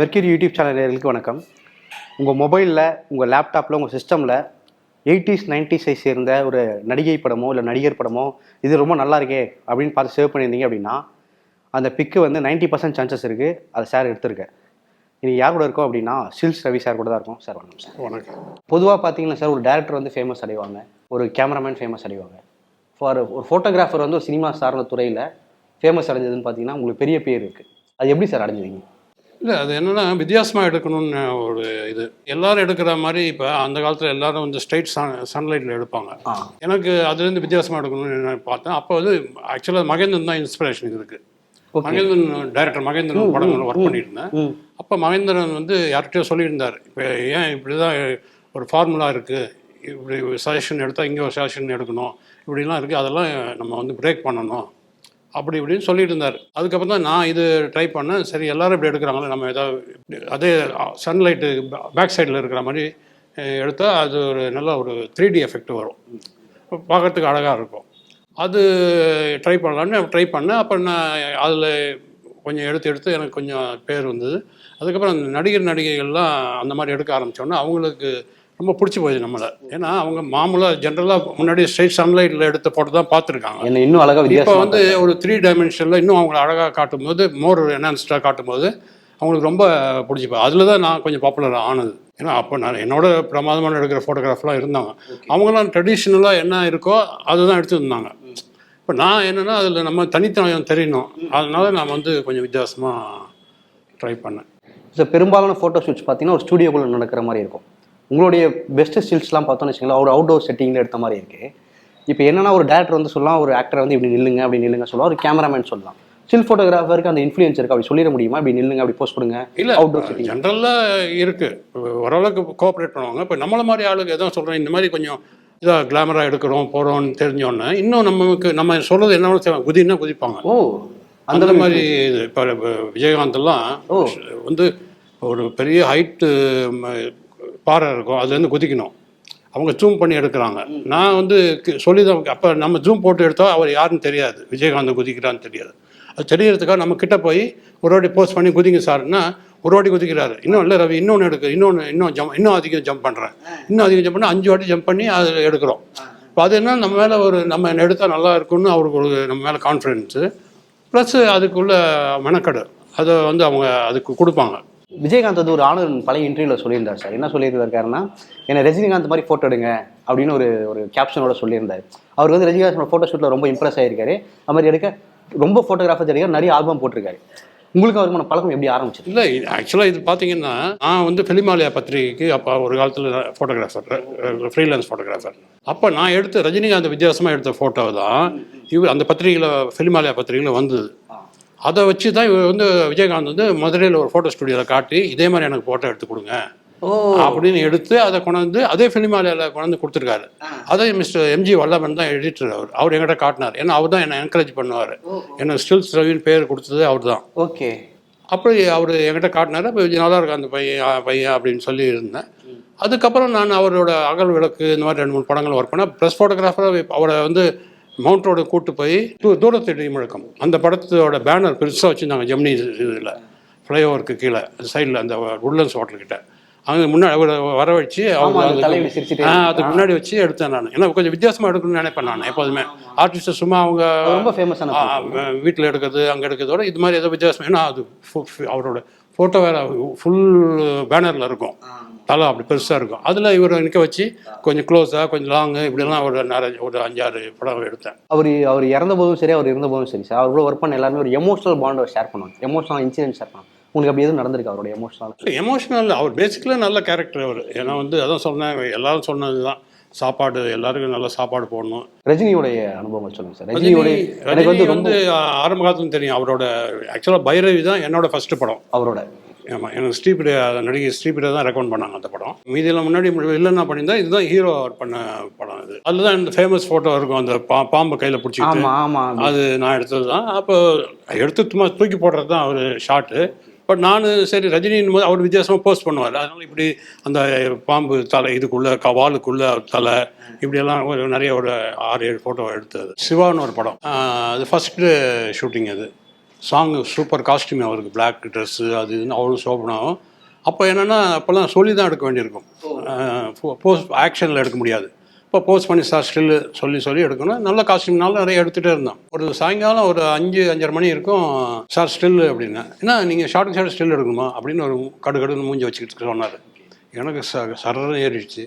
Mercury YouTube channel நேயர்களுக்கு வணக்கம். உங்கள் மொபைலில் உங்கள் லேப்டாப்பில் உங்கள் சிஸ்டமில் எயிட்டிஸ் நைன்டிஸை சேர்ந்த ஒரு நடிகை படமோ இல்லை நடிகர் படமோ இது ரொம்ப நல்லா இருக்கே அப்படின்னு பார்த்து சேவ் பண்ணியிருந்தீங்க அப்படின்னா அந்த பிக்கு வந்து 90% பர்சன்ட் சான்சஸ் இருக்குது அதை சார் எடுத்திருக்கேன் இனி யார் கூட இருக்கோம் அப்படின்னா சில்ஸ் ரவி சார் கூட தான் இருக்கும். சார் வணக்கம் சார் வணக்கம். பொதுவாக பார்த்தீங்கன்னா சார் ஒரு டேரக்டர் வந்து ஃபேமஸ் அடைவாங்க. ஒரு கேமராமேன் ஃபேமஸ் அடைவாங்க. ஃபார் ஒரு ஃபோட்டோகிராஃபர் வந்து ஒரு சினிமா சார்ந்த துறையில் ஃபேமஸ் அடைஞ்சதுன்னு பார்த்தீங்கன்னா உங்களுக்கு பெரிய பேர் இருக்குது அது எப்படி சார் அடைஞ்சீங்க இல்லை அது என்னென்னா வித்தியாசமாக எடுக்கணும்னு ஒரு இது. எல்லாரும் எடுக்கிற மாதிரி இப்போ அந்த காலத்தில் எல்லாரும் வந்து ஸ்ட்ரைட் சன் சன்லைட்டில் எடுப்பாங்க. எனக்கு அதுலேருந்து வித்தியாசமாக எடுக்கணும்னு நான் பார்த்தேன். அப்போ வந்து ஆக்சுவலாக மகேந்திரன் தான் இன்ஸ்பிரேஷன் இதுக்கு. மகேந்திரன் டைரக்டர் மகேந்திரன் படங்கள் ஒர்க் பண்ணியிருந்தேன். அப்போ மகேந்திரன் வந்து யார்கிட்டயோ சொல்லியிருந்தார். இப்போ ஏன் இப்படி தான் ஒரு ஃபார்முலா இருக்குது இப்படி சஜஷன் எடுத்தால் இங்கே ஒரு சஜஷன் எடுக்கணும். இப்படிலாம் இருக்குது அதெல்லாம் நம்ம வந்து பிரேக் பண்ணணும். அப்படி இப்படின்னு சொல்லிட்டு இருந்தார். அதுக்கப்புறம் தான் நான் இது ட்ரை பண்ணேன். சரி எல்லாரும் இப்படி எடுக்கிறாங்களே நம்ம ஏதாவது அதே சன்லைட்டு பேக் சைடில் இருக்கிற மாதிரி எடுத்தால் அது ஒரு நல்ல ஒரு த்ரீ டி எஃபெக்ட் வரும். பார்க்கறதுக்கு அழகாக இருக்கும். அது ட்ரை பண்ணலான்னு ட்ரை பண்ணேன். அப்புறம் நான் அதில் கொஞ்சம் எடுத்து எடுத்து எனக்கு கொஞ்சம் பேர் வந்தது. அதுக்கப்புறம் அந்த நடிகர் நடிகைகள்லாம் அந்த மாதிரி எடுக்க ஆரம்பித்தோன்னே அவங்களுக்கு ரொம்ப பிடிச்சி போகுது நம்மளை. ஏன்னா அவங்க மாமூலாக ஜென்ரலாக முன்னாடி ஸ்ட்ரைட் சன்லைட்டில் எடுத்த போட்டு தான் பார்த்துருக்காங்க. என்ன இன்னும் அழகாக இப்போ வந்து ஒரு த்ரீ டைமென்ஷனில் இன்னும் அவங்கள அழகாக காட்டும்போது மோர் என்ஹான்ஸ்டாக காட்டும்போது அவங்களுக்கு ரொம்ப பிடிச்சிப்போ அதில் தான் நான் கொஞ்சம் பாப்புலர் ஆனது. ஏன்னா அப்போ நான் என்னோட பிரமாதமான எடுக்கிற ஃபோட்டோகிராஃப்லாம் இருந்தாங்க. அவங்களாம் ட்ரெடிஷ்னலாக என்ன இருக்கோ அதுதான் எடுத்துருந்தாங்க இப்போ நான் என்னென்னா அதில் நம்ம தனித்தனம் தெரியணும். அதனால நான் வந்து கொஞ்சம் வித்தியாசமாக ட்ரை பண்ணேன். சார் பெரும்பாலான ஃபோட்டோ ஷூட்ஸ் பார்த்தீங்கன்னா ஒரு ஸ்டூடியோக்குள்ள நடக்கிற மாதிரி இருக்கும். உங்களுடைய பெஸ்ட் ஸ்டில்ஸ்லாம் பார்த்தோன்னு வச்சுங்களேன் ஒரு அவுட் டோர் செட்டிங்கில் எடுத்த மாதிரி இருக்கு. இப்போ என்னன்னா ஒரு டேரக்டர் வந்து சொல்லலாம் ஒரு ஆக்டர் வந்து இப்படி நில்லுங்க அப்படி நில்லுங்க சொல்லலாம் ஒரு கேமராமேன் சொல்லலாம். ஸ்டில் ஃபோட்டோகிராஃபருக்கு அந்த இன்ஃப்ளூயன்ஸ் இருக்கு அப்படி சொல்லிட முடியுமா? இப்படி நில்லுங்க அப்படி போஸ்ட் கொடுங்க இல்லை அவுட்டோர் செட்டிங் ஜென்ரலாக இருக்குது ஓரளவுக்கு கோஆப்ரேட் பண்ணுவாங்க. இப்போ நம்மள மாதிரி ஆளுங்க எதாவது சொல்கிறேன் இந்த மாதிரி கொஞ்சம் இதாக கிளாமராக எடுக்கிறோம் போகிறோம்னு தெரிஞ்சோன்னே இன்னும் நமக்கு நம்ம சொல்கிறது என்ன செய்வாங்க. குதின்னா குதிப்பாங்க. ஓ அந்த மாதிரி இது இப்போ விஜயகாந்த் எல்லாம் ஓ. வந்து ஒரு பெரிய ஹைட்டு பாறை இருக்கும் அதுலேருந்து குதிக்கணும். அவங்க ஜூம் பண்ணி எடுக்கிறாங்க. நான் வந்து சொல்லி தான் அப்போ நம்ம ஜூம் போட்டு எடுத்தா அவர் யாருன்னு தெரியாது. விஜயகாந்த் குதிக்கிறான்னு தெரியாது. அது தெரியறதுக்காக நம்ம கிட்ட போய் ஒரு வாட்டி போஸ்ட் பண்ணி குதிங்க சார்னா ஒரு வாட்டி குதிக்கிறாரு. இன்னும் இல்லை ரவி இன்னொன்று எடுக்கு இன்னொன்று இன்னும் ஜம்ப் இன்னும் அதிகம் ஜம்ப் பண்ணுறேன் இன்னும் அதிகம் ஜம்ப் பண்ணி அஞ்சு வாட்டி ஜம்ப் பண்ணி அது எடுக்கிறோம். இப்போ அது என்ன நம்ம மேலே ஒரு நம்ம எடுத்தால் நல்லா இருக்கும்னு அவருக்கு ஒரு நம்ம மேலே கான்ஃபிடென்ஸு ப்ளஸ் அதுக்குள்ள மெனக்கடு. அதை வந்து அவங்க அதுக்கு கொடுப்பாங்க. விஜயகாந்த் வந்து ஒரு ஆளுநர் பழைய இன்டர்வியூவில் சொல்லியிருந்தார் சார். என்ன சொல்லியிருக்காருன்னா என்னை ரஜினிகாந்த் மாதிரி ஃபோட்டோ எடுங்க அப்படின்னு ஒரு ஒரு கேப்ஷனோட சொல்லியிருந்தார். அவர் வந்து ரஜினிகாந்தோட ஃபோட்டோ ஷூட்டில் ரொம்ப இம்ப்ரெஸ் ஆயிருக்காரு. அது மாதிரி எடுக்க ரொம்ப ஃபோட்டோகிராஃபர் எடுக்க நிறைய ஆல்பம் போட்டிருக்காரு. உங்களுக்கு அவருமான பழக்கம் எப்படி ஆரம்பிச்சது இல்லை ஆக்சுவலாக இது பார்த்தீங்கன்னா நான் வந்து பிலிமாலயா பத்திரிகைக்கு அப்போ ஒரு காலத்தில் ஃபோட்டோகிராஃபர் ஃப்ரீலான்ஸ் ஃபோட்டோகிராஃபர் அப்போ நான் எடுத்த ரஜினிகாந்த் வித்தியாசமாக எடுத்த ஃபோட்டோ தான் இவர் அந்த பத்திரிகையில் ஃபிலிமாலயா பத்திரிகையில் வந்தது. அதை வச்சு தான் இவர் வந்து விஜயகாந்த் வந்து மதுரையில் ஒரு ஃபோட்டோ ஸ்டுடியோவில் காட்டி இதே மாதிரி எனக்கு ஃபோட்டோ எடுத்து கொடுங்க. அப்படின்னு எடுத்து அதை கொண்டாந்து அதே ஃபிலிமாலயாவில் கொண்டாந்து கொடுத்துருக்காரு. அதே மிஸ்டர் எம்ஜி வல்லபன் தான் எடிட்டர் அவர். அவர் என்கிட்ட காட்டினார். ஏன்னா அவர் தான் என்னை என்கரேஜ் பண்ணுவார். எனக்கு ஸ்டில்ஸ் ரவின்னு பேர் கொடுத்தது அவர் தான். ஓகே. அப்படி அவர் என்கிட்ட காட்டினாரு. அப்போ நல்லா இருக்கு அந்த பையன் பையன் அப்படின்னு சொல்லி இருந்தேன். அதுக்கப்புறம் நான் அவரோட அகல் விளக்கு இந்த மாதிரி ரெண்டு மூணு படங்கள் ஒர்க் பண்ணேன். ப்ரெஸ் ஃபோட்டோகிராஃபராக அவரை வந்து மவுண்ட் ரோடு கூட்டு போய் தூ தூரத்து முழக்கம் அந்த படத்தோட பேனர் பெருசாக வச்சுருந்தாங்க ஜெமினி இதில் ஃப்ளைஓவருக்கு கீழே சைடில் அந்த உட்லன்ஸ் ஹோட்டல்கிட்ட அங்கே முன்னாடி அவரை வர வச்சு ஆமா அவங்க அதுக்கு- முன்னாடி வச்சு எடுத்தேன் நான். ஏன்னா கொஞ்சம் வித்தியாசமாக எடுக்கணும்னு நினைப்பேன் நான் எப்போதுமே. ஆர்டிஸ்ட்டை சும்மா அவங்க ரொம்ப ஃபேமஸான வீட்டில் எடுக்கிறது அங்கே எடுக்கிறதோட இது மாதிரி ஏதோ வித்தியாசம் ஏன்னா அது அவரோட ஃபோட்டோ வேற ஃபுல் பேனரில் இருக்கும். தலை அப்படி பெருசாக இருக்கும். அதில் இவரை நிற்க வச்சு கொஞ்சம் க்ளோஸாக கொஞ்சம் லாங்கு இப்படிலாம் ஒரு நிறைய ஒரு அஞ்சாறு படம் எடுத்தேன். அவர் அவர் இறந்த போதும் சரி அவர் இருந்த போதும் சரி சார். அவர் கூட ஒர்க் பண்ண எல்லாருமே ஒரு எமோஷனல் பாண்டை ஷேர் பண்ணுவாங்க. எமோஷனல் இன்சிடென்ட் ஷேர் பண்ணுவாங்க. உங்களுக்கு அப்படி எதுவும் நடந்திருக்கு அவரோட எமோஷனல் எமோஷனல் அவர் பேசிக்கலாக நல்ல கேரக்டர் அவர். ஏன்னா வந்து அதான் சொன்னேன் எல்லாரும் சொன்னது தான் சாப்பாடு எல்லாருக்கும் நல்ல சாப்பாடு போடணும். ரஜினியோடைய அனுபவங்கள் சொல்லுங்க சார். ரஜினி ரஜினியோட எனக்கு வந்து ரஜினி வந்து ஆரம்ப காலத்துல தெரியும். அவரோட ஆக்சுவலாக பைரவி தான் என்னோட ஃபர்ஸ்ட் படம். அவரோட. ஆமாம் எனக்கு ஸ்ரீபிரியா நடிகை ஸ்ரீபிரியா தான் ரெக்கமெண்ட் பண்ணாங்க அந்த படம். மீதியெல்லாம் முன்னாடி இல்லைன்னா பண்ணியிருந்தா இதுதான் ஹீரோ பண்ண படம் இது. அதில் தான் இந்த ஃபேமஸ் ஃபோட்டோ இருக்கும் அந்த பா பாம்பை கையில் ஆமா அது நான் எடுத்தது தான் அப்போ எடுத்து சும்மா தூக்கி போடுறது தான் அவர் ஷாட்டு பட் நான் சரி ரஜினின் போது அவர் வித்தியாசமாக போஸ்ட் பண்ணுவார். அதனால இப்படி அந்த பாம்பு தலை இதுக்குள்ள கவாலுக்குள்ள தலை இப்படியெல்லாம் ஒரு நிறைய ஒரு ஆறு ஏழு ஃபோட்டோ எடுத்தது. சிவான்னு ஒரு படம். அது ஃபஸ்ட்டு ஷூட்டிங் அது. சாங்கு சூப்பர் காஸ்டியூம் அவருக்கு. பிளாக் ட்ரெஸ்ஸு அது இதுன்னு அவ்வளோ சோப்பனாகும் அப்போ என்னென்னா அப்போல்லாம் சொல்லி தான் எடுக்க வேண்டியிருக்கும். போஸ்ட் ஆக்ஷனில் எடுக்க முடியாது. இப்போ போஸ்ட் பண்ணி சார் ஸ்டில்லு சொல்லி சொல்லி எடுக்கணும். நல்ல காஸ்டியூம்னாலும் நிறைய எடுத்துகிட்டே இருந்தோம் ஒரு சாயங்காலம் ஒரு அஞ்சு அஞ்சரை மணி இருக்கும் சார் ஸ்டில்லு அப்படின்னா என்ன நீங்கள் ஷார்ட் ஷார்ட் ஸ்டில் எடுக்கணுமா? அப்படின்னு ஒரு கடு கடுன்னு மூஞ்சி வச்சுக்கிட்டு சொன்னார். எனக்கு ச சரன்னு ஏறிடுச்சு.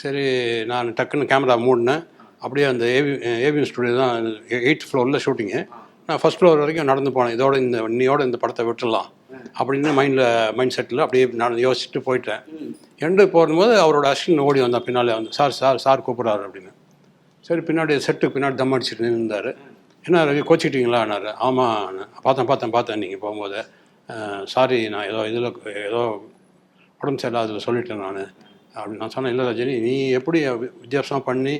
சரி நான் டக்குன்னு கேமரா மூடினேன். அப்படியே அந்த ஏவி ஏவிஎம் ஸ்டுடியோ தான் எயிட் ஃப்ளோரில் ஷூட்டிங்கு நான் ஃபஸ்ட் ஃப்ளோர் வரைக்கும் நடந்து போனேன். இதோட இந்த இன்னையோட இந்த படத்தை விட்டுடலாம் அப்படின்னு மைண்டில் மைண்ட் செட்டில் அப்படியே நான் யோசிச்சுட்டு போயிட்டேன். எண்டு போகும்போது அவரோட அசிஸ்டன்ட் ஓடி வந்தான் பின்னாலே வந்து சார் சார் சார் கூப்பிட்றாரு அப்படின்னு. சரி பின்னாடி செட்டுக்கு பின்னாடி தம் அடிச்சுட்டு நின்றுந்தார் என்ன ரவி கோச்சிக்கிட்டீங்களான்னாரு ஆமாம் பார்த்தேன் பார்த்தேன் பார்த்தேன் நீங்கள் போகும்போது. சாரி நான் ஏதோ இதில் ஏதோ உடம்பு சரியில்லாத சொல்லிட்டேன் நான். அப்படின்னு நான் சொன்னேன். இல்லை ரஜினி நீ எப்படி வித்தியாசமாக பண்ணி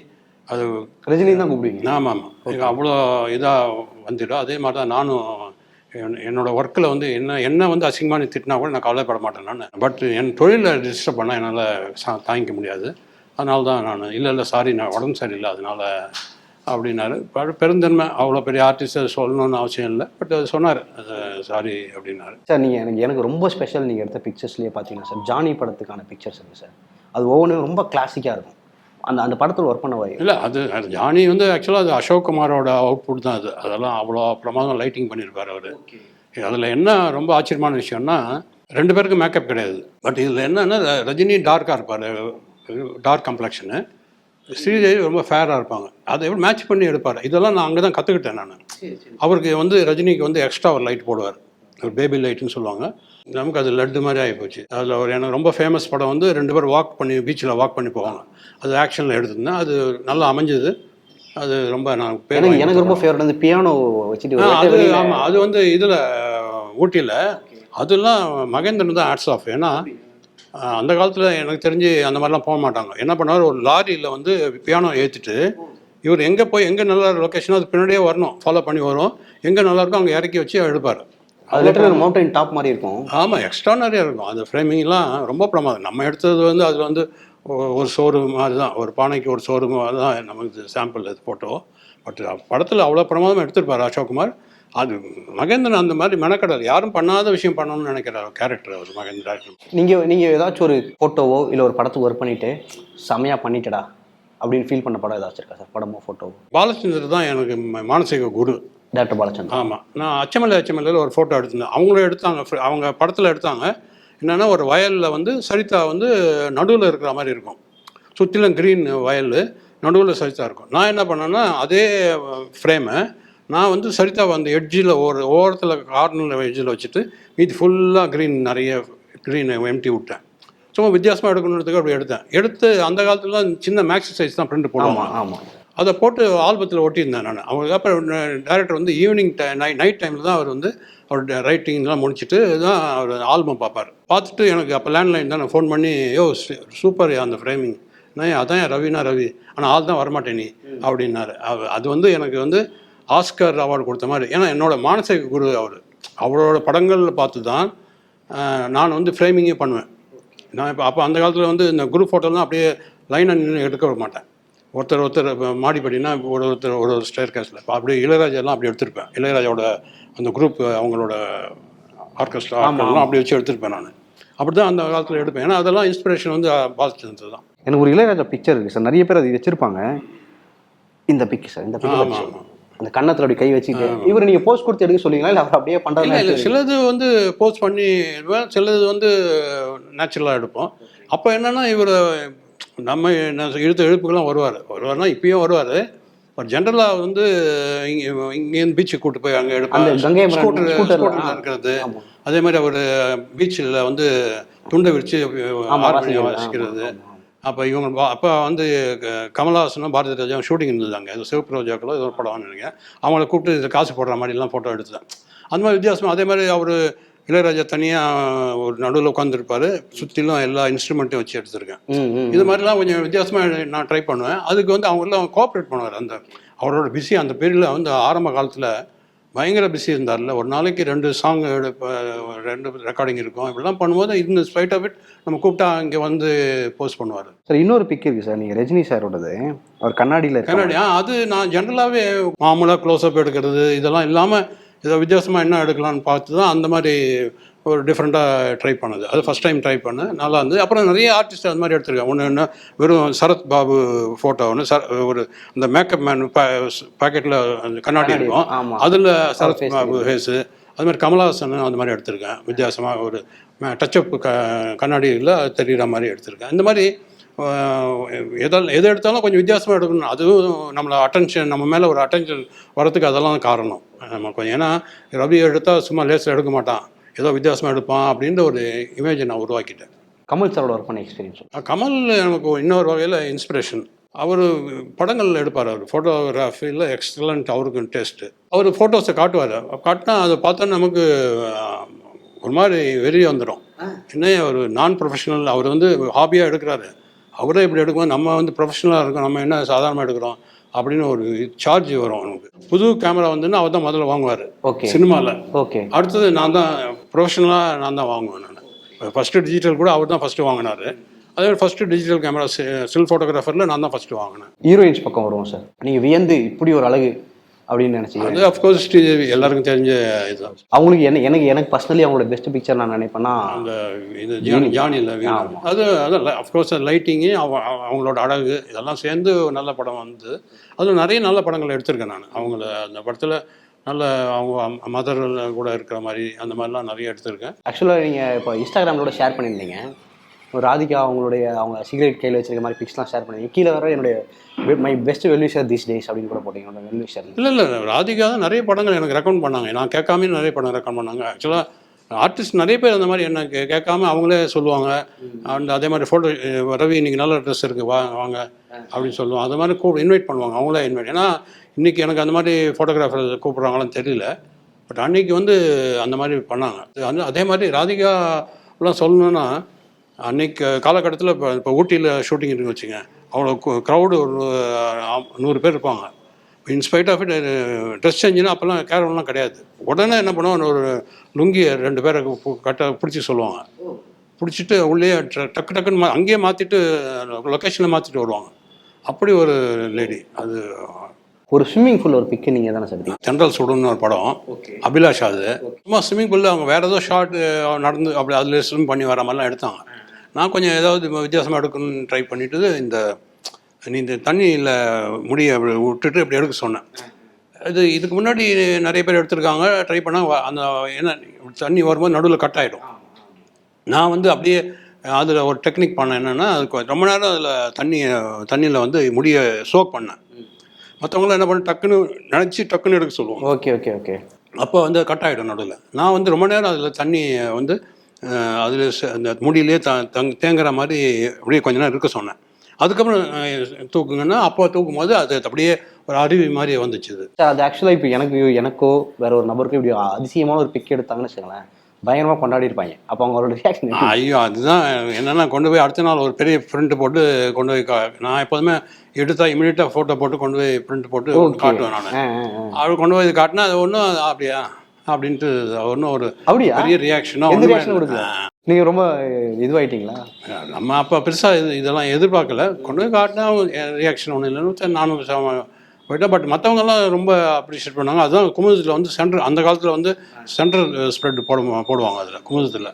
அது ரஜினி தான் கூப்பிடுவீங்க ஆமாம் ஆமாம். அவ்வளோ இதாக வந்துடும் அதே மாதிரி தான் நானும் என்- என்னோட ஒர்க்கில் வந்து என்ன என்ன வந்து அசிங்கமாக நீ திட்டினா கூட நான் கவலைப்பட மாட்டேன் நான். பட் என் தொழிலில் டிஸ்டர்ப் பண்ணால் என்னால் சா தாங்கிக்க முடியாது. அதனால தான் நான் இல்லை இல்லை சாரி நான் உடம்பு சரியில்லை அதனால அப்படின்னாரு. பெரு- பெருந்தன்மை அவ்வளோ பெரிய ஆர்டிஸ்ட் சொல்லணும்னு அவசியம் இல்லை. பட் அது சொன்னார் சாரி அப்படின்னாரு. சார் நீங்கள் எனக்கு எனக்கு ரொம்ப ஸ்பெஷல் நீங்கள் எடுத்த பிக்சர்ஸ்லேயே பார்த்தீங்கன்னா சார் ஜானி படத்துக்கான பிக்சர்ஸ் இருக்குது சார். அது ஒவ்வொன்றும் ரொம்ப கிளாசிக்காக இருக்கும். அந்த அந்த படத்தில் ஒர்க் பண்ண வாய் இல்லை அது அது ஜானி வந்து ஆக்சுவலாக அது அசோக் குமாரோட அவுட்புட் தான் அது. அதெல்லாம் அவ்வளோ பிரமாதம் லைட்டிங் பண்ணியிருப்பார் அவர். அதில் என்ன ரொம்ப ஆச்சரியமான விஷயம்னா ரெண்டு பேருக்கும் மேக்கப் கிடையாது. பட் இதில் என்னன்னா ரஜினி டார்க்காக இருப்பார். டார்க் கம்ப்ளெக்ஷனு ஸ்ரீதேவி ரொம்ப ஃபேராக இருப்பாங்க. அதை எப்படி மேட்ச் பண்ணி எடுப்பார்? இதெல்லாம் நான் அங்கே தான் கற்றுக்கிட்டேன் நான் அவருக்கு வந்து ரஜினிக்கு வந்து எக்ஸ்ட்ரா ஒரு லைட் போடுவார். பேபி லைட்னு சொல்லுவாங்க. நமக்கு அது லட்டு மாதிரி ஆகிப்போச்சு அதில் ஒரு எனக்கு ரொம்ப ஃபேமஸ் படம் வந்து ரெண்டு பேர் வாக் பண்ணி பீச்சில் வாக் பண்ணி போவாங்க. அது ஆக்ஷனில் எடுத்திருந்தேன். அது நல்லா அமைஞ்சது. அது ரொம்ப நான் எனக்கு ரொம்ப ஃபேவரட் வந்து பியானோ வச்சுட்டு அது ஆமாம் அது வந்து இதில் ஊட்டியில் அதெல்லாம் மகேந்திரன் தான் ஆட்ஸ் ஆஃப் ஏன்னா அந்த காலத்தில் எனக்கு தெரிஞ்சு அந்த மாதிரிலாம் போக மாட்டாங்க. என்ன பண்ணுவார்? ஒரு லாரியில் வந்து பியானோ ஏற்றிட்டு இவர் எங்கே போய் எங்கே நல்ல லொக்கேஷனோ அது பின்னாடியே வரணும். ஃபாலோ பண்ணி வரும். எங்கே நல்லா இருக்கோ அங்கே இறக்கி வச்சு எடுப்பார் அது லிட்டரல் மவுண்டன் டாப் மாதிரி இருக்கும். ஆமாம் எக்ஸ்ட்ரானரியாக இருக்கும். அந்த ஃப்ரேமிங்லாம் ரொம்ப பிரமாதம். நம்ம எடுத்தது வந்து அதில் வந்து ஒரு சோறு மாதிரி தான் ஒரு பானைக்கு ஒரு சோறு மாதிரி தான் நமக்கு சாம்பிள் இது ஃபோட்டோ பட் படத்தில் அவ்வளோ பிரமாதமாக எடுத்திருப்பார் அசோக்குமார். அது மகேந்திரன் அந்த மாதிரி மெனக்கடல். யாரும் பண்ணாத விஷயம் பண்ணணும்னு நினைக்கிற கேரக்டர் அவர் மகேந்திர நீங்கள் நீங்கள் ஏதாச்சும் ஒரு ஃபோட்டோவோ இல்லை ஒரு படத்துக்கு ஒர்க் பண்ணிட்டு செமையாக பண்ணிட்டடா அப்படின்னு ஃபீல் பண்ண படம் ஏதாச்சும் இருக்கா சார் படமோ ஃபோட்டோவோ பாலச்சந்தர் தான் எனக்கு மானசீக குரு. டேரக்டர் பாலச்சந்திரன். ஆமாம் நான் அச்சமல்ல அச்சமல்ல ஒரு ஃபோட்டோ எடுத்திருந்தேன். அவங்களும் எடுத்தாங்க அவங்க படத்தில் எடுத்தாங்க. என்னென்னா ஒரு வயலில் வந்து சரிதா வந்து நடுவில் இருக்கிற மாதிரி இருக்கும். சுற்றிலும் க்ரீன் வயல் நடுவில் சரிதா இருக்கும். நான் என்ன பண்ணேன்னா அதே ஃப்ரேமை நான் வந்து சரிதா அந்த எட்ஜில் ஒரு ஓரத்தில் கார்னரில் எட்ஜில் வச்சுட்டு மீதி ஃபுல்லாக க்ரீன் நிறைய க்ரீன் எம்டி விட்டேன். சும்மா வித்தியாசமாக எடுக்கணுன்றதுக்கு அப்படி எடுத்தேன். எடுத்து அந்த காலத்துல சின்ன மேக்ஸி சைஸ் தான் பிரிண்ட் போடுவாங்க. ஆமாம் ஆமாம் அதை போட்டு ஆல்பத்தில் ஒட்டியிருந்தேன் நான். அவருக்கு அப்புறம் டேரக்டர் வந்து ஈவினிங் டை நைட் நைட் டைமில் தான் அவர் வந்து அவர் ரைட்டிங்லாம் முடிச்சுட்டு தான் அவர் ஆல்பம் பார்ப்பார். பார்த்துட்டு எனக்கு அப்போ லேண்ட்லைன் தான் நான் ஃபோன் பண்ணி யோ சூப்பர் அந்த ஃப்ரேமிங் நான் அதான் ரவினா ரவி. ஆனால் ஆள் தான் வரமாட்டேன் நீ. அப்படின்னாரு. அது வந்து எனக்கு வந்து ஆஸ்கர் அவார்டு கொடுத்த மாதிரி. ஏன்னா என்னோட மானசீக குரு அவர். அவரோட படங்கள் பார்த்து தான் நான் வந்து ஃப்ரேமிங்கே பண்ணுவேன். நான் இப்போ அப்போ அந்த காலத்தில் வந்து இந்த குரூப் ஃபோட்டோலாம் அப்படியே லைனாக நின்று எடுக்க விட மாட்டேன். ஒருத்தர் ஒருத்தர் மாடிப்படினா ஒரு ஒருத்தர் ஒரு ஒரு ஸ்டேர் கேஸில் இப்போ அப்படியே இளையராஜாலாம் அப்படி எடுத்திருப்பேன். இளையராஜாவோட அந்த குரூப் அவங்களோட ஆர்கெஸ்ட்ரா ஆர்கெல்லாம் அப்படி வச்சு எடுத்திருப்பேன் நான். அப்படி தான் அந்த காலத்தில் எடுப்பேன். ஏன்னா அதெல்லாம் இன்ஸ்பிரேஷன் வந்து பாலச்சந்திரன் தான். எனக்கு ஒரு இளையராஜா பிக்சர் இருக்குது சார். நிறைய பேர் அது வச்சிருப்பாங்க. இந்த பிக் சார் இந்த ஆமாம் பிக் ஆமாம் அந்த கன்னத்தில் அப்படி கை வச்சுட்டு இவர் நீங்கள் போஸ்ட் கொடுத்து எடுக்க சொல்லுவீங்களா? இல்லை அவர் அப்படியே பண்ணுறாங்க இல்லை சிலது வந்து போஸ்ட் பண்ணி சிலது வந்து நேச்சுரலாக எடுப்போம். அப்போ என்னன்னா இவர் நம்ம என்ன இழுத்த எழுப்புக்கெல்லாம் வருவார். வருவார்னா இப்பயும் வருவார். பட் ஜென்ரலாக வந்து இங்கே இங்கேருந்து பீச்சுக்கு கூட்டு போய் அங்கே எடுப்பாங்க ஸ்கூட்டர் ஸ்கூட்டரில். இருக்கிறது. அதே மாதிரி அவர் பீச்சில் வந்து துண்டை விரித்து ஆர்மனியம் வாசிக்கிறது. அப்போ இவங்க அப்போ வந்து கமலஹாசனும் பாரதி ராஜாவும் ஷூட்டிங் இருந்ததாங்க இது சிவப்பு ரோஜாக்களோ ஏதோ ஒரு படம் நினைக்கிறேன். அவங்கள கூப்பிட்டு காசு போடுற மாதிரிலாம் ஃபோட்டோ எடுத்தேன் அந்த மாதிரி வித்தியாசமா அதே மாதிரி அவர் இளையராஜா தனியாக ஒரு நடுவில் உட்காந்துருப்பாரு சுற்றிலும் எல்லா இன்ஸ்ட்ருமெண்ட்டையும் வச்சு எடுத்திருக்கேன். இது மாதிரிலாம் கொஞ்சம் வித்தியாசமாக நான் ட்ரை பண்ணுவேன். அதுக்கு வந்து அவங்களாம் கோஆப்ரேட் பண்ணுவார். அந்த அவரோட பிஸி அந்த பீரியடில் வந்து ஆரம்ப காலத்தில் பயங்கர பிஸி இருந்தார்ல. ஒரு நாளைக்கு ரெண்டு சாங் ரெண்டு ரெக்கார்டிங் இருக்கும். இப்படிலாம் பண்ணும்போது இந்த ஸ்பைட் ஆஃப் இட் நம்ம கூப்பிட்டா இங்கே வந்து போஸ்ட் பண்ணுவார். சார் இன்னொரு பிக் இருக்கு சார் நீங்கள் ரஜினி சாரோடது. அவர் கண்ணாடியில் கண்ணாடி. ஆ அது நான் ஜென்ரலாகவே மாமூலாக க்ளோஸ்அப் எடுக்கிறது இதெல்லாம் இல்லாமல் ஏதோ வித்தியாசமாக என்ன எடுக்கலாம்னு பார்த்து தான் அந்த மாதிரி ஒரு டிஃப்ரெண்ட்டாக ட்ரை பண்ணது. அது ஃபஸ்ட் டைம் ட்ரை பண்ணேன் நல்லா இருந்தது. அப்புறம் நிறைய ஆர்டிஸ்ட் அது மாதிரி எடுத்திருக்கேன் ஒன்று என்ன வெறும் சரத் பாபு ஃபோட்டோ ஒன்று சர ஒரு அந்த மேக்கப் மேன் பாக்கெட்டில் அந்த கண்ணாடி இருக்கும். அதில் சரத் பாபு ஃபேஸு அது மாதிரி கமலஹாசன் அந்த மாதிரி எடுத்திருக்கேன். வித்தியாசமாக ஒரு டச்சப் க கண்ணாடியில் தெரிகிற மாதிரி எடுத்திருக்கேன். இந்த மாதிரி எதால் எது எடுத்தாலும் கொஞ்சம் வித்தியாசமாக எடுக்கணும். அதுவும் நம்மளை அட்டென்ஷன் நம்ம மேலே ஒரு அட்டென்ஷன் வரதுக்கு அதெல்லாம் காரணம். நம்ம கொஞ்சம் ஏன்னா ரவி எடுத்தால் சும்மா லேசில் எடுக்க மாட்டான். ஏதோ வித்தியாசமாக எடுப்பான் அப்படின்ற ஒரு இமேஜை நான் உருவாக்கிட்டேன். கமல் சாரோட ஒர்க் பண்ண எக்ஸ்பீரியன்ஸ் கமல் எனக்கு இன்னொரு வகையில் இன்ஸ்பிரேஷன் அவர் படங்கள் எடுப்பார் அவர். ஃபோட்டோகிராஃபியில் எக்ஸலண்ட் அவருக்கு டேஸ்ட்டு அவர் ஃபோட்டோஸை காட்டுவார். காட்டினா அதை பார்த்தா நமக்கு ஒரு மாதிரி வெறி வந்துடும் என்ன ஒரு நான் ப்ரொஃபஷனல் அவர் வந்து ஹாபியாக எடுக்கிறாரு. அவரே இப்படி எடுக்கும் நம்ம வந்து ப்ரொஃபஷனலாக இருக்கோம் நம்ம என்ன சாதாரணமாக எடுக்கிறோம் அப்படின்னு ஒரு சார்ஜ் வரும் நமக்கு. புது கேமரா வந்துன்னா அவர் தான் முதல்ல வாங்குவார். ஓகே சினிமாவில் ஓகே அடுத்தது நான் தான் ப்ரொஃபஷனலாக நான் தான் வாங்குவேன் நான். ஃபஸ்ட்டு டிஜிட்டல் கூட அவர் தான் ஃபஸ்ட்டு வாங்கினார். அதே மாதிரி ஃபஸ்ட்டு டிஜிட்டல் கேமரா ஸ்டில் ஃபோட்டோகிராஃபரில் நான் தான் ஃபஸ்ட்டு வாங்கினேன். ஹீரோயின்ஸ் பக்கம் வருவோம் சார் நீங்க வியந்து இப்படி ஒரு அழகு அப்படின்னு நினைச்சீங்க அது அஃப்கோர்ஸ் ஸ்ரீதேவி எல்லாருக்கும் தெரிஞ்ச இதுதான். அவங்களுக்கு என்ன எனக்கு எனக்கு பர்சனலி அவங்களோட பெஸ்ட் பிக்சர் நான் நினைப்பேன்னா அந்த இது ஜானி. ஜானியில் அது அதான் அஃப்கோர்ஸ் லைட்டிங்கு அவங்களோட அழகு இதெல்லாம் சேர்ந்து நல்ல படம் வந்து அதுவும் நிறைய நல்ல படங்கள் எடுத்திருக்கேன் நான். அவங்கள அந்த படத்தில் நல்ல அவங்க மதர் கூட இருக்கிற மாதிரி அந்த மாதிரிலாம் நிறைய எடுத்திருக்கேன். ஆக்சுவலாக நீங்கள் இப்போ இன்ஸ்டாகிராமோட ஷேர் பண்ணியிருந்தீங்க. ராதிகா அவங்களுடைய அவங்க சிகரெட் கையில் வச்சிருக்க மாதிரி பிக்ஸ்லாம் ஷேர் பண்ணி கீழே வர என்னுடைய my best wellwisher this days அப்படின்னு கூட போட்டீங்க. வெல்விஷர் இல்லை இல்லை ராதிகா தான் நிறைய படங்கள் எனக்கு ரெக்கமெண்ட் பண்ணாங்க. நான் கேட்காம நிறைய படம் ரெக்கமெண்ட் பண்ணாங்க. ஆக்சுவலாக ஆர்டிஸ்ட் நிறைய பேர் அந்த மாதிரி என்ன கே- கேட்காம அவங்களே சொல்லுவாங்க. அண்ட் அதே மாதிரி ஃபோட்டோ ரவி இன்னைக்கு நல்ல ட்ரெஸ் இருக்குது வா வாங்க அப்படின்னு சொல்லுவாங்க. அது மாதிரி கூப்பிட்டு இன்வைட் பண்ணுவாங்க. அவங்களே இன்வைட் ஏன்னா இன்றைக்கி எனக்கு அந்த மாதிரி ஃபோட்டோகிராஃபர் கூப்பிட்றாங்களான்னு தெரியல. பட் அன்னைக்கு வந்து அந்த மாதிரி பண்ணாங்க. அது வந்து அதே மாதிரி ராதிகாலாம் சொல்லணும்னா அன்னைக்கு காலகட்டத்தில் இப்போ இப்போ ஊட்டியில் ஷூட்டிங் இருக்குன்னு வச்சுங்க அவ்வளோ க்ரௌடு ஒரு நூறு பேர் இருப்பாங்க. In spite of it dress சேஞ்சுனா அப்போல்லாம் கேரவன்லாம் கிடையாது. உடனே என்ன பண்ணுவோம் ஒரு லுங்கியை ரெண்டு பேரை கட்ட பிடிச்சி சொல்லுவாங்க. பிடிச்சிட்டு உள்ளே ட- டக்கு டக்குன்னு மா- அங்கேயே மாற்றிட்டு லொக்கேஷனில் மாற்றிட்டு வருவாங்க. அப்படி ஒரு லேடி அது ஒரு ஸ்விம்மிங் பூல் ஒரு பிக்கு நீங்கள் தானே சார் ஜென்ரல் சுடுன்னு ஒரு படம். அபிலாஷ் அது. சும்மா ஸ்விம்மிங் பூலில் அவங்க வேறு ஏதோ ஷார்ட் நடந்து அப்படி அதில் ஸ்விம் பண்ணி வர மாதிரிலாம் எடுத்தாங்க. நான் கொஞ்சம் ஏதாவது வித்தியாசமாக எடுக்கணும்னு ட்ரை பண்ணிட்டு இந்த நீ இந்த தண்ணியில் முடிய விட்டுட்டு இப்படி எடுக்க சொன்னேன். இது இதுக்கு முன்னாடி நிறைய பேர் எடுத்திருக்காங்க ட்ரை பண்ணால் அந்த என்ன தண்ணி வரும்போது நடுவில் கட் ஆகிடும் நான் வந்து அப்படியே அதில் ஒரு டெக்னிக் பண்ணேன் என்னென்னா அதுக்கு ரொம்ப நேரம் அதில் தண்ணி தண்ணியில் வந்து முடிய சோக் பண்ணேன். மற்றவங்களாம் என்ன பண்ண டக்குன்னு நினச்சி டக்குன்னு எடுக்க சொல்லுவோம் ஓகே ஓகே ஓகே. அப்போ வந்து கட் ஆகிடும் நடுவில். நான் வந்து ரொம்ப நேரம் அதில் தண்ணி வந்து அதில் அந்த முடியிலே த தங் தேங்குற மாதிரி அப்படியே கொஞ்ச நேரம் இருக்க சொன்னேன். அதுக்கப்புறம் தூக்குங்கன்னா அப்போ தூக்கும் போது அது அப்படியே ஒரு அருவி மாதிரி வந்துச்சு அது. ஆக்சுவலாக இப்போ எனக்கு எனக்கோ வேற ஒரு நபருக்கோ இப்படி அதிசயமான ஒரு பிக் எடுத்தாங்கன்னு வச்சுக்கோங்களேன் பயங்கரமாக கொண்டாடி இருப்பாங்க. அப்போ அவங்களோட ரியாக்ஷன் ஐயோ அதுதான் என்னென்னா கொண்டு போய் அடுத்த நாள் ஒரு பெரிய பிரிண்ட் போட்டு கொண்டு போய் நான் எப்போதுமே எடுத்தா இமீடியட்டாக ஃபோட்டோ போட்டு கொண்டு போய் பிரிண்ட் போட்டு காட்டுவேன் நான். அவள் கொண்டு போய் காட்டினா அது ஒன்றும் அப்படியா? அப்படின்ட்டு ஒன்றும் ஒரு பெரிய ரியாக்ஷன் நீங்க ரொம்ப இதுவாயிட்டீங்களா? நம்ம அப்போ பெருசாக இது இதெல்லாம் எதிர்பார்க்கல. கொண்டு போய் காட்டினா ரியாக்ஷன் ஒன்றும் இல்லைன்னு நானும் போயிட்டேன் பட் மற்றவங்கெல்லாம் ரொம்ப அப்ரிஷியேட் பண்ணாங்க. அதுதான் குமுதத்தில் வந்து சென்டர் அந்த காலத்தில் வந்து சென்டர் ஸ்ப்ரெட் போட போடுவாங்க அதில் குமுதத்தில்.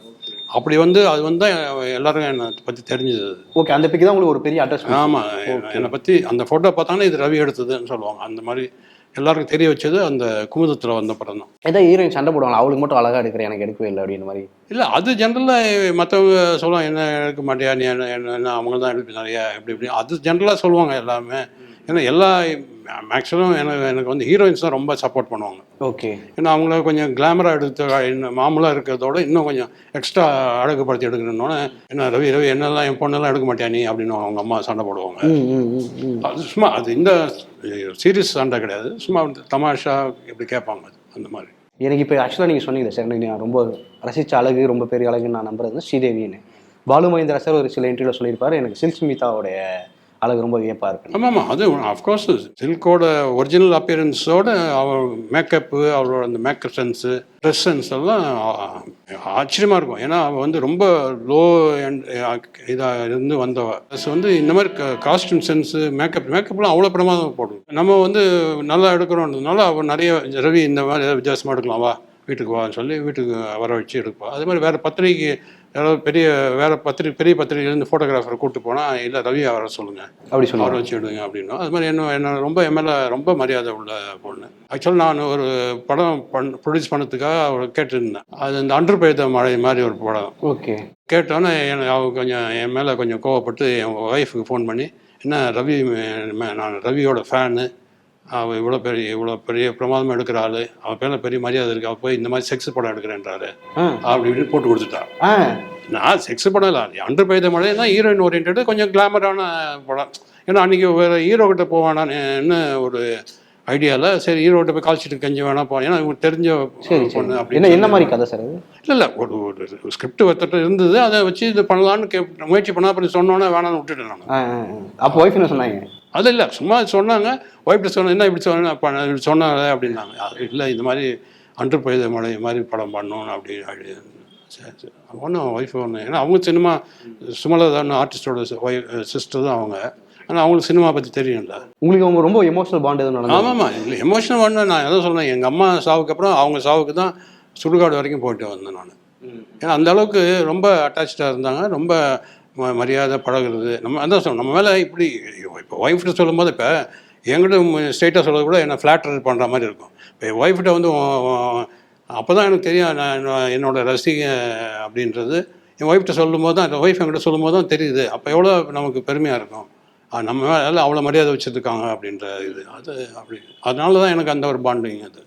அப்படி வந்து அது வந்து தான் எல்லாருக்கும் என்னை பற்றி தெரிஞ்சது. ஓகே அந்த பிக் தான் உங்களுக்கு ஒரு பெரிய அட்ரஸ் ஆமாம் என்னை பற்றி அந்த ஃபோட்டோ பார்த்தாங்கன்னா இது ரவி எடுத்ததுன்னு சொல்லுவாங்க. அந்த மாதிரி எல்லாருக்கும் தெரிய வச்சது அந்த குமுதத்தில் வந்த படம் தான். ஏதாவது ஹீரோயின் சண்டை போடுவாங்க அவளுக்கு மட்டும் அழகா எடுக்கிறேன் எனக்கு எடுக்கவே இல்லை அப்படின்ற மாதிரி. இல்லை அது ஜென்ரலாக மற்றவங்க சொல்லுவாங்க என்ன எடுக்க மாட்டியா? நீ என்ன என்ன என்ன அவங்க தான் எடுப்பு நிறையா இப்படி இப்படி அது ஜென்ரலாக சொல்லுவாங்க எல்லாமே. ஏன்னா எல்லா மேக்ஸிமம் எனக்கு எனக்கு வந்து ஹீரோயின்ஸ் தான் ரொம்ப சப்போர்ட் பண்ணுவாங்க. ஓகே ஏன்னா அவங்கள கொஞ்சம் கிளாமராக எடுத்து இன்னும் மாமூலாக இருக்கிறதோட இன்னும் கொஞ்சம் எக்ஸ்ட்ரா அழகுபடுத்தி எடுக்கணுன்னொன்னே என்ன ரவி ரவி என்னெல்லாம் என் பொண்ணெல்லாம் எடுக்க மாட்டியா நீ? அப்படின்னு அவங்க அம்மா சண்டை போடுவாங்க. அது சும்மா அது இந்த சீரியஸ் சண்டை கிடையாது. சும்மா தமாஷா இப்படி கேட்பாங்க அது அந்த மாதிரி. எனக்கு இப்போ ஆக்சுவலாக நீங்கள் சொன்னீங்க சார் நான் ரொம்ப ரசிச்ச அழகு ரொம்ப பெரிய அழகுன்னு நான் நம்புறது ஸ்ரீதேவின்னு. பாலு மகேந்திரா சார் ஒரு சில இன்டர்வியூவில் சொல்லியிருப்பாரு எனக்கு சில்க் ஸ்மிதாவுடைய அழகு ரொம்ப வியப்பாக இருக்கு. ஆமாம் ஆமாம் அது அஃப்கோர்ஸ் சில்கோட ஒரிஜினல் அப்பியரன்ஸோட அவர் மேக்கப்பு அவரோட அந்த மேக்கப் சென்ஸு ட்ரெஸ் சென்ஸ் எல்லாம் ஆச்சரியமாக இருக்கும். ஏன்னா அவள் வந்து ரொம்ப லோ அண்ட் இதாக இருந்து வந்தவ. ப்ளஸ் வந்து இந்த மாதிரி காஸ்டியூம் சென்ஸு மேக்கப் மேக்கப்லாம் அவ்வளோ பிரமாதம் போடும் நம்ம வந்து நல்லா எடுக்கிறோன்றதுனால அவள் நிறைய ரவி இந்த மாதிரி ஏதாவது வித்தியாசமாக எடுக்கலாம் வா வீட்டுக்கு வான்னு சொல்லி வீட்டுக்கு வர வச்சு எடுப்பா. அதே மாதிரி வேறு பத்திரிக்கை யாராவது பெரிய வேறு பத்திரிக்கை பெரிய பத்திரிகைலேருந்து ஃபோட்டோகிராஃபரை கூப்பிட்டு போனால் இல்லை ரவி வர சொல்லுங்கள் அப்படி சொல்லுவாங்க. அவரை வச்சு எடுங்க அப்படின்னா அது மாதிரி என்ன என்ன ரொம்ப என் மேலே ரொம்ப மரியாதை உள்ள பொண்ணு. ஆக்சுவலாக நான் ஒரு படம் பண் ப்ரொடியூஸ் பண்ணதுக்காக அவரை கேட்டிருந்தேன். அது இந்த அன்று பெய்த மழை மாதிரி ஒரு படம். ஓகே. கேட்டோன்னே எனக்கு அவங்க கொஞ்சம் என் மேலே கொஞ்சம் கோவப்பட்டு என் ஒய்ஃபுக்கு ஃபோன் பண்ணி என்ன ரவி நான் ரவியோட ஃபேனு அவள் இவ்வளோ பெரிய இவ்வளோ பெரிய பிரமாதமாக எடுக்கிற ஆள். அவன் பேரில் பெரிய மரியாதை இருக்குது அவள் போய் இந்த மாதிரி செக்ஸ் படம் எடுக்கிறேன்றாரு. அப்படி இப்படின்னு போட்டு கொடுத்துட்டா. ஆ. நான் செக்ஸ் படம் இல்லை. அன்று பெய்த மழை தான் ஹீரோயின் ஓரியன்ட் கொஞ்சம் கிளாமரான படம். ஏன்னா அன்றைக்கி வேறு ஹீரோ கிட்ட போவானான்னு ஒரு ஐடியாவில் சரி ஹீரோ கிட்ட போய் கால்ஷீட்டு கஞ்சி வேணா போவான் ஏன்னா இவங்களுக்கு தெரிஞ்ச பொண்ணு அப்படின்னு என்ன மாதிரி கதை சார் இல்லை இல்லை. ஒரு ஒரு ஸ்கிரிப்ட் ஒருத்தட்ட இருந்தது. அதை வச்சு இது பண்ணலான்னு கே முயற்சி பண்ணா அப்புறம் சொன்னோன்னே வேணாம்னு விட்டுட்டேன் நான். அப்போ ஒய்ஃப் என்ன சொன்னாங்க? அது இல்லை சும்மா சொன்னாங்க ஒய்ஃப்ட்ட சொன்ன என்ன இப்படி சொன்ன இப்படி சொன்னாங்க அப்படின்னாங்க. இல்லை இந்த மாதிரி அன்று பெய்த மழை மாதிரி படம் பண்ணணும் அப்படி அப்படி. சரி சரி. ஒன்றும் ஒய்ஃப் ஒன்று ஏன்னா அவங்க சினிமா சுமலதான ஆர்டிஸ்டோட ஒய்ஃப் சிஸ்டர் தான் அவங்க. ஆனால் அவங்களுக்கு சினிமா பற்றி தெரியும்ல. உங்களுக்கு அவங்க ரொம்ப எமோஷனல் பாண்ட் எதுவும் நடந்தது? ஆமாம்மா இல்லை எமோஷனல் ஒன்று நான் எதை சொல்றேன். எங்கள் அம்மா சாவுக்கு அப்புறம் அவங்க சாவுக்கு தான் சுடுகாடு வரைக்கும் போயிட்டு வந்தேன் நான். ஏன்னா அந்த அளவுக்கு ரொம்ப அட்டாச்சாக இருந்தாங்க. ரொம்ப மரியாதை பழகிறது. நம்ம அதான் சொல்லணும் நம்ம மேலே இப்படி இப்போ ஒய்ஃப்ட்டு சொல்லும்போது இப்போ எங்கிட்ட ஸ்ட்ரெயிட்டாக சொல்கிறது கூட என்ன ஃப்ளாட்டர் பண்ணுற மாதிரி இருக்கும். இப்போ என் ஒய்ஃப்ட்ட வந்து அப்போ தான் எனக்கு தெரியும் நான் என்னோடய என்னோட ரசிகை அப்படின்றது. என் ஒய்ஃப்ட்ட சொல்லும்போது தான் ஒய்ஃப் என்கிட்ட சொல்லும்போது தான் தெரியுது. அப்போ எவ்வளோ நமக்கு பெருமையாக இருக்கும். நம்ம மேலே அவ்வளோ மரியாதை வச்சுருக்காங்க அப்படின்ற இது. அது அப்படி அதனால தான் எனக்கு அந்த ஒரு பாண்டிங் அது.